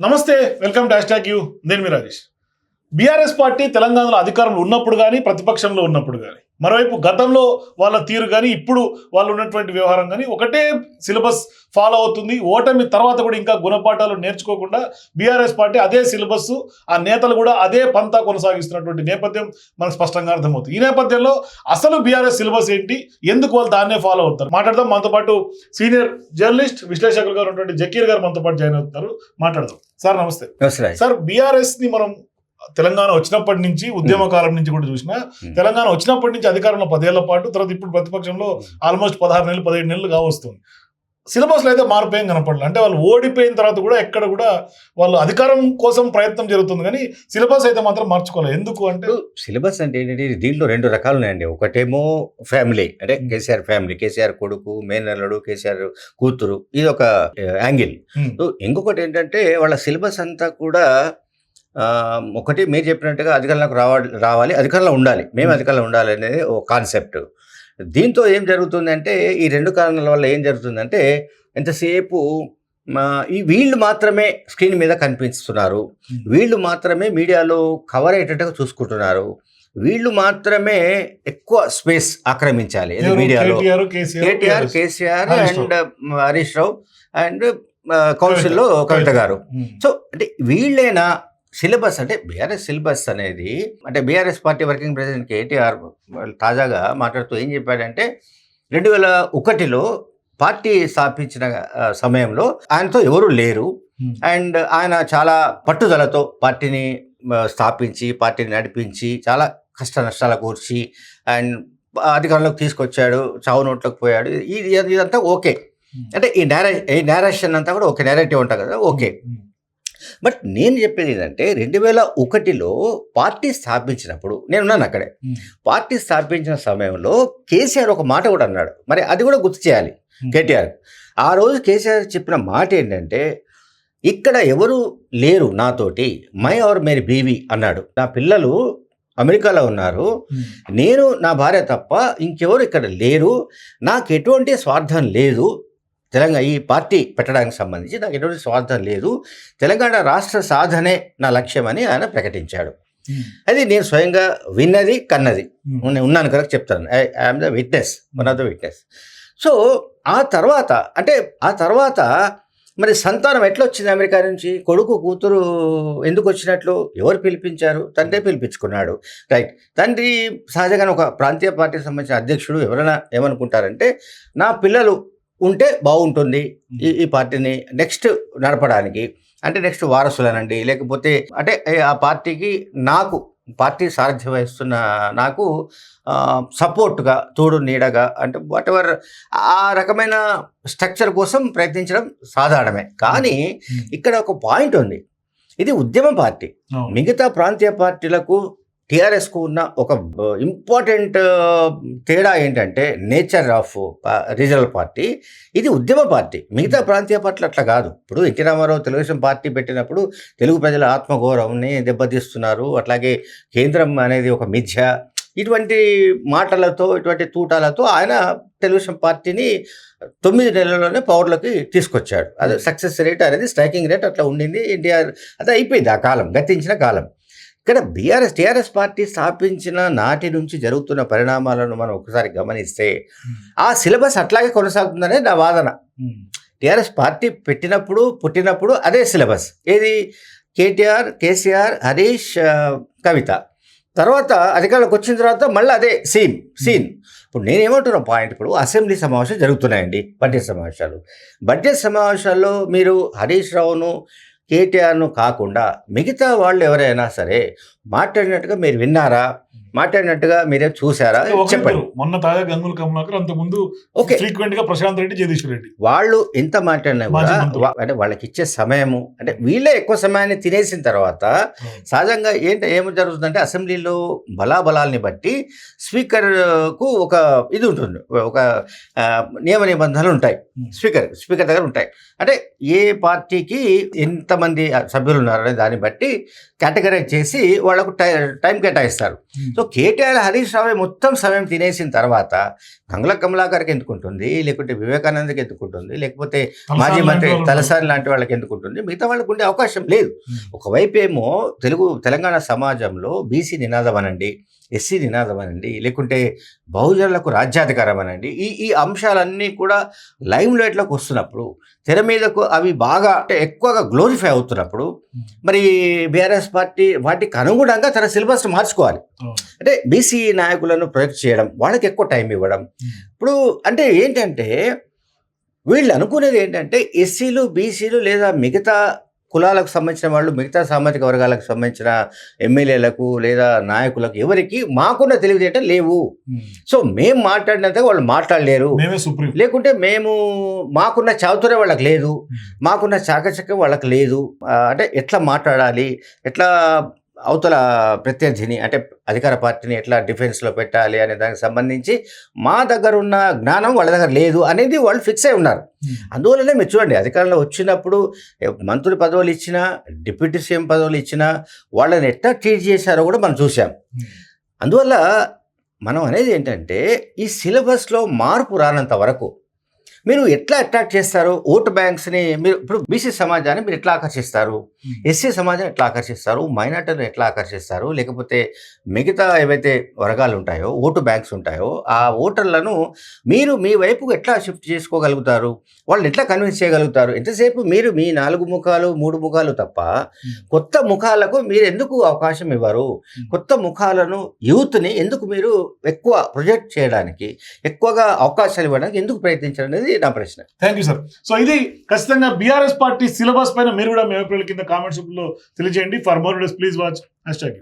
నమస్తే welcome to hash you. నేను మీ Rajesh. BRS party తెలంగాణలో అధికారంలో ఉన్నప్పుడు కానీ ప్రతిపక్షంలో ఉన్నప్పుడు కానీ మరోవైపు గతంలో వాళ్ళ తీరు కానీ ఇప్పుడు వాళ్ళు ఉన్నటువంటి వ్యవహారం కానీ ఒకటే సిలబస్ ఫాలో అవుతుంది. ఓటమి తర్వాత కూడా ఇంకా గుణపాఠాలు నేర్చుకోకుండా బీఆర్ఎస్ పార్టీ అదే సిలబస్ ఆ నేతలు కూడా అదే పంతా కొనసాగిస్తున్నటువంటి నేపథ్యం మనకు స్పష్టంగా అర్థమవుతుంది. ఈ నేపథ్యంలో అసలు బీఆర్ఎస్ సిలబస్ ఏంటి? ఎందుకు వాళ్ళు దాన్నే ఫాలో అవుతారు? మాట్లాడదాం. మనతో పాటు సీనియర్ జర్నలిస్ట్ విశ్లేషకులు గారు ఉన్నటువంటి జకీర్ గారు మనతో పాటు జాయిన్ అవుతున్నారు మాట్లాడదాం. సార్ నమస్తే. సార్ బీఆర్ఎస్ని మనం తెలంగాణ వచ్చినప్పటి నుంచి ఉద్యమ కాలం నుంచి కూడా చూసినా. తెలంగాణ వచ్చినప్పటి నుంచి అధికారంలో పదేళ్ళ పాటు తర్వాత ఇప్పుడు ప్రతిపక్షంలో ఆల్మోస్ట్ పదహారు నెలలు పదిహేడు నెలలు కావస్తుంది. సిలబస్లో అయితే మార్పు ఏం కనపడలేదు. అంటే వాళ్ళు ఓడిపోయిన తర్వాత కూడా ఎక్కడ కూడా వాళ్ళు అధికారం కోసం ప్రయత్నం జరుగుతుంది కానీ సిలబస్ అయితే మాత్రం మార్చుకోలేదు. ఎందుకు అంటే సిలబస్ అంటే ఏంటంటే దీంట్లో రెండు రకాలు ఉన్నాయండి ఒకటేమో ఫ్యామిలీ అంటే. కేసీఆర్ ఫ్యామిలీ కేసీఆర్ కొడుకు మేనల్లుడు కేసీఆర్ కూతురు ఇది ఒక యాంగిల్. ఇంకొకటి ఏంటంటే వాళ్ళ సిలబస్ అంతా కూడా ఒకటి మీరు చెప్పినట్టుగా అధికారంలోకి రావాలి రావాలి అధికారంలో ఉండాలి మేము Hmm. అధికారంలో ఉండాలి అనేది ఒక కాన్సెప్ట్ దీంతో ఏం జరుగుతుందంటే ఈ రెండు కారణాల వల్ల ఏం జరుగుతుందంటే ఎంతసేపు ఈ వీళ్ళు మాత్రమే స్క్రీన్ మీద కనిపిస్తున్నారు Hmm. వీళ్ళు మాత్రమే మీడియాలో కవర్ అయ్యేటట్టుగా చూసుకుంటున్నారు వీళ్ళు మాత్రమే ఎక్కువ స్పేస్ ఆక్రమించాలి? మీడియాలో K T R K C R and Harish Rao and కౌన్సిల్లో కవిత. కవిత గారు Hmm. సో అంటే వీళ్ళైనా సిలబస్ అంటే బీఆర్ఎస్ సిలబస్ అనేది అంటే BRS party working president KTR తాజాగా మాట్లాడుతూ ఏం చెప్పాడంటే రెండు వేల ఒకటిలో పార్టీ స్థాపించిన సమయంలో ఆయనతో ఎవరు లేరు Hmm. అండ్ ఆయన చాలా పట్టుదలతో పార్టీని స్థాపించి పార్టీని నడిపించి చాలా కష్ట నష్టాల కూర్చి అండ్ అధికారంలోకి తీసుకొచ్చాడు చావు నోట్లోకి పోయాడు ఇది ఇదంతా ఓకే Hmm. అంటే ఈ నేర ఈ నేరేషన్ అంతా కూడా ఓకే నేరేటివ్ ఉంటుంది కదా ఓకే Hmm. బట్ నేను చెప్పేది ఏంటంటే రెండు వేల ఒకటిలో పార్టీ స్థాపించినప్పుడు నేనున్నాను అక్కడే. పార్టీ స్థాపించిన సమయంలో కేసీఆర్ ఒక మాట కూడా అన్నాడు. మరి అది కూడా గుర్తు చేయాలి. కేటీఆర్. ఆ రోజు కేసీఆర్ చెప్పిన మాట ఏంటంటే ఇక్కడ ఎవరు లేరు నాతోటి మై ఆర్ మేరీ బీవీ అన్నాడు. నా పిల్లలు అమెరికాలో ఉన్నారు. నేను నా భార్య తప్ప ఇంకెవరు ఇక్కడ లేరు. నాకు ఎటువంటి స్వార్థం లేదు. తెలంగాణ ఈ పార్టీ పెట్టడానికి సంబంధించి నాకు ఎటువంటి స్వార్థం లేదు. తెలంగాణ రాష్ట్ర సాధనే నా లక్ష్యమని ఆయన ప్రకటించాడు. Hmm. అది నేను స్వయంగా విన్నది కన్నది. Hmm. నేను ఉన్నాను కదా చెప్తాను. I'm the witness one of the witness so ఆ తర్వాత అంటే ఆ తర్వాత మరి సంతానం ఎట్లా వచ్చింది అమెరికా నుంచి? కొడుకు కూతురు ఎందుకు వచ్చినట్లు? ఎవరు పిలిపించారు? తండ్రి పిలిపించుకున్నాడు. రైట్. తండ్రి సహజంగా ఒక ప్రాంతీయ పార్టీకి సంబంధించిన అధ్యక్షుడు ఎవరైనా ఏమనుకుంటారంటే నా పిల్లలు ఉంటే బాగుంటుంది ఈ ఈ పార్టీని నెక్స్ట్ నడపడానికి. అంటే నెక్స్ట్ వారసులనండి. లేకపోతే అంటే ఆ పార్టీకి నాకు పార్టీ సారథ్యం వహిస్తున్న నాకు సపోర్ట్గా తోడు నీడగా అంటే వాట్ ఎవర్ ఆ రకమైన స్ట్రక్చర్ కోసం ప్రయత్నించడం సాధారణమే. కానీ. ఇక్కడ ఒక పాయింట్ ఉంది. ఇది ఉద్యమ పార్టీ. మిగతా ప్రాంతీయ పార్టీలకు టీఆర్ఎస్కు ఉన్న ఒక ఇంపార్టెంట్ తేడా ఏంటంటే నేచర్ ఆఫ్ రీజనల్ పార్టీ. ఇది ఉద్యమ పార్టీ. మిగతా ప్రాంతీయ పార్టీలు అట్లా కాదు. ఇప్పుడు ఎన్టీ రామారావు తెలుగుదేశం పార్టీ పెట్టినప్పుడు తెలుగు ప్రజల ఆత్మగౌరవంని దెబ్బతీస్తున్నారు. అట్లాగే కేంద్రం అనేది ఒక మిథ్య. ఇటువంటి మాటలతో ఇటువంటి తూటాలతో ఆయన తెలుగుదేశం పార్టీని తొమ్మిది నెలల్లోనే పవర్లోకి తీసుకొచ్చాడు. అది సక్సెస్ రేట్ అనేది స్ట్రైకింగ్ రేట్ అట్లా ఉండింది. ఎన్టీఆర్ అది అయిపోయింది ఆ కాలం గతించిన కాలం. ఇక్కడ బీఆర్ఎస్ టీఆర్ఎస్ పార్టీ స్థాపించిన నాటి నుంచి జరుగుతున్న పరిణామాలను మనం ఒకసారి గమనిస్తే Hmm. ఆ సిలబస్ అట్లాగే కొనసాగుతుందనే నా వాదన. Hmm. టీఆర్ఎస్ పార్టీ పెట్టినప్పుడు పుట్టినప్పుడు అదే సిలబస్. ఏది? కేటీఆర్ కేసీఆర్ హరీష్ కవిత. తర్వాత అధికారంలోకి వచ్చిన తర్వాత మళ్ళీ అదే సీన్ సీన్. ఇప్పుడు నేనేమంటున్న పాయింట్ ఇప్పుడు అసెంబ్లీ సమావేశాలు జరుగుతున్నాయండి బడ్జెట్ సమావేశాలు. బడ్జెట్ సమావేశాల్లో మీరు హరీష్ రావును కేటీఆర్ను కాకుండా మిగతా వాళ్ళు ఎవరైనా సరే మాట్లాడినట్టుగా మీరు విన్నారా? మాట్లాడినట్టుగా మీరే చూసారా చెప్పండి. మొన్న తాజా గంగుల కమలాకర్ అంత ముందు ఓకే. ఫ్రీక్వెంట్గా ప్రశాంత్ రెడ్డి జగదీశ్వర్ రెడ్డి. వాళ్ళు ఎంత మాట్లాడినా కూడా అంటే వాళ్ళకి ఇచ్చే సమయము అంటే వీళ్ళే ఎక్కువ సమయాన్ని తినేసిన తర్వాత సహజంగా ఏంటి ఏమి జరుగుతుందంటే అసెంబ్లీలో బలాబలాల్ని బట్టి స్పీకర్కు ఒక ఇది ఉంటుంది. ఒక నియమ నిబంధనలు ఉంటాయి. స్పీకర్ స్పీకర్ దగ్గర ఉంటాయి. అంటే ఏ పార్టీకి ఎంతమంది సభ్యులు ఉన్నారనే దాన్ని బట్టి కేటగరైజ్ చేసి వాళ్ళకు టై టైం కేటాయిస్తారు. సో కేటీఆర్ హరీష్ రావు మొత్తం సమయం తినేసిన తర్వాత గంగుల కమలాకర్కి ఎందుకుంటుంది? లేకుంటే వివేకానందకి ఎందుకుంటుంది? లేకపోతే మాజీ మంత్రి తలసాని లాంటి వాళ్ళకి ఎందుకుంటుంది? మిగతా వాళ్ళకు ఉండే అవకాశం లేదు. ఒకవైపు ఏమో తెలుగు తెలంగాణ సమాజంలో బీసీ నినాదం అనండి ఎస్సీ నినాదం అనండి లేకుంటే బహుజనులకు రాజ్యాధికారం అనండి ఈ ఈ అంశాలన్నీ కూడా లైమ్ లైట్లోకి వస్తున్నప్పుడు తెర మీదకు అవి బాగా అంటే ఎక్కువగా గ్లోరిఫై అవుతున్నప్పుడు మరి బీఆర్ఎస్ పార్టీ వాటికి అనుగుణంగా తన సిలబస్ మార్చుకోవాలి. అంటే బీసీ నాయకులను ప్రొజెక్ట్ చేయడం వాళ్ళకి ఎక్కువ టైం ఇవ్వడం. ఇప్పుడు అంటే ఏంటంటే వీళ్ళు అనుకునేది ఏంటంటే ఎస్సీలు బీసీలు లేదా మిగతా కులాలకు సంబంధించిన వాళ్ళు మిగతా సామాజిక వర్గాలకు సంబంధించిన ఎమ్మెల్యేలకు లేదా నాయకులకు ఎవరికి మాకున్న తెలివితేటలు లేవు. సో మేము మాట్లాడినంతగా వాళ్ళు మాట్లాడలేరు. లేకుంటే మేము మాకున్న చాతుర్యం వాళ్ళకి లేదు. మాకున్న చాకచక్యం వాళ్ళకి లేదు. అంటే ఎట్లా మాట్లాడాలి? ఎట్లా అవతల ప్రత్యర్థిని అంటే అధికార పార్టీని ఎట్లా డిఫెన్స్లో పెట్టాలి అనే దానికి సంబంధించి మా దగ్గర ఉన్న జ్ఞానం వాళ్ళ దగ్గర లేదు అనేది వాళ్ళు ఫిక్స్ అయి ఉన్నారు. అందువల్లనే మీరు చూడండి అధికారంలో వచ్చినప్పుడు మంత్రి పదవులు ఇచ్చినా డిప్యూటీ సీఎం పదవులు ఇచ్చినా వాళ్ళని ఎట్లా ట్రీట్ చేశారో కూడా మనం చూసాం అందువల్ల మనం అనేది ఏంటంటే ఈ సిలబస్లో మార్పు రానంత వరకు మీరు ఎట్లా అట్రాక్ట్ చేస్తారు? ఓటు బ్యాంక్స్ని మీరు ఇప్పుడు బీసీ సమాజాన్ని మీరు ఎట్లా ఆకర్షిస్తారు? ఎస్సీ సమాజాన్ని ఎట్లా ఆకర్షిస్తారు? మైనార్టీని ఎట్లా ఆకర్షిస్తారు? లేకపోతే మిగతా ఏవైతే వర్గాలు ఉంటాయో ఓటు బ్యాంక్స్ ఉంటాయో ఆ ఓటర్లను మీరు మీ వైపుకు ఎట్లా షిఫ్ట్ చేసుకోగలుగుతారు? వాళ్ళని ఎట్లా కన్విన్స్ చేయగలుగుతారు? ఎంతసేపు మీరు మీ నాలుగు ముఖాలు మూడు ముఖాలు తప్ప కొత్త ముఖాలకు మీరు ఎందుకు అవకాశం ఇవ్వరు? కొత్త ముఖాలను యూత్ని ఎందుకు మీరు ఎక్కువ ప్రొజెక్ట్ చేయడానికి ఎక్కువగా అవకాశాలు ఇవ్వడానికి ఎందుకు ప్రయత్నించారు అనేది నా ప్రశ్న. థ్యాంక్ యూ సార్ సో ఇది ఖచ్చితంగా బీఆర్ఎస్ పార్టీ సిలబస్ పైన మీరు కూడా మీ అభిప్రాయాల కింద కామెంట్స్లో తెలియజేయండి. For more please watch hashtag